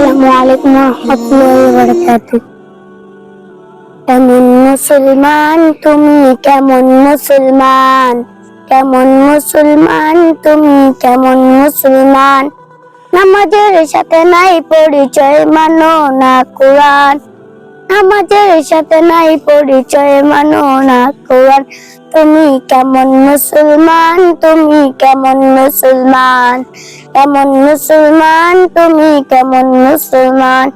আসসালামু আলাইকুম রহমতুল্লাহি বারাকাতু কেমন মুসলমান তুমি? কেমন মুসলমান? কেমন মুসলমান তুমি? কেমন মুসলমান? নামাজের সাথে নাই পরিচয়, মানো না কোরআন। নামাজের সাথে নাই পরিচয়, মানো না কোরআন তুমি কেমন মুসলমান, তুমি কেমন মুসলমান। কেমন মুসলমান, তুমি কেমন মুসলমান।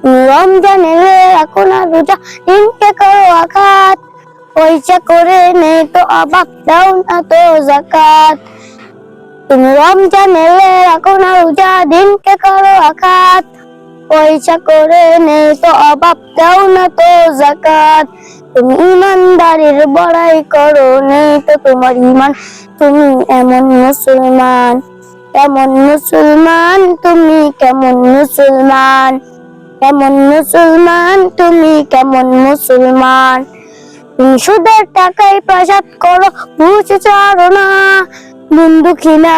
তুমি রমজানের রাখো না রোজা, দিনকে করো আঘাত। পয়সা করে নেই তো অবাক দাও না তো জাকাত। তুমি রমজানের রাখো না রোজা, দিনকে করো আঘাত। পয়সা করে নেই তো অভাব, দাও না তো জাকাত। তুমি ইমানদারির বড়াই করো, নেই তো তোমার ইমান। তুমি এমন মুসলমান কেমন মুসলমান, তুমি কেমন মুসলমান? কেমন মুসলমান, তুমি কেমন মুসলমান? তুমি সুদের টাকায় প্রসাদ করো, বুঝে ছাড়ো না বিন্দু খিনা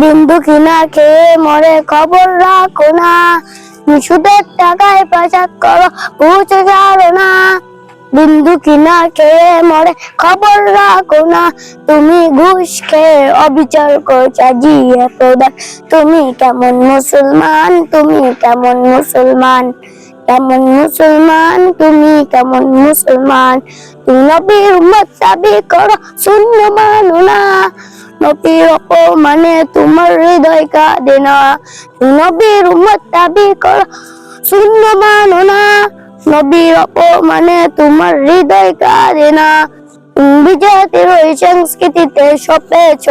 বিন্দু কিনা খেয়ে মরে খবর রাখো না। সুদের টাকায় প্রসাদ করো, বুঝে ছাড়ো না। বিন্দু কিনা খেয়ে মরে খবর রাখো না। তুমি ঘুষ খেয়ে অবিচার করছ জিয়ে তুমি কেমন মুসলমান, তুমি কেমন মুসলমান। কেমন মুসলমান, তুমি কেমন মুসলমান। তুমি নবীর উম্মত দাবি করো, শূন্য মানো না। নবীর অপমানে তোমার হৃদয় কাঁদে না নবীর উম্মত দাবি করো শূন্য মানো না নবীর অপমানে তোমার হৃদয় কাঁদে না তুমি ওই সংস্কৃতিতে সপেছ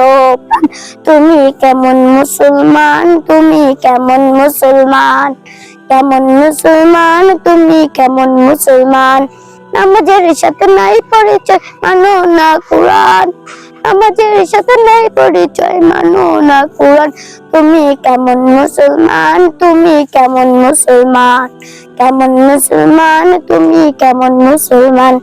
তুমি কেমন মুসলমান তুমি কেমন মুসলমান কেমন মুসলমান তুমি কেমন মুসলমান নামাজের সাথে নাই পরিচয়, মানো না কোরআন। নামাজের সাথে নাই পরিচয়, মানো না কোরআন। তুমি কেমন মুসলমান, তুমি কেমন মুসলমান। কেমন মুসলমান, তুমি কেমন মুসলমান।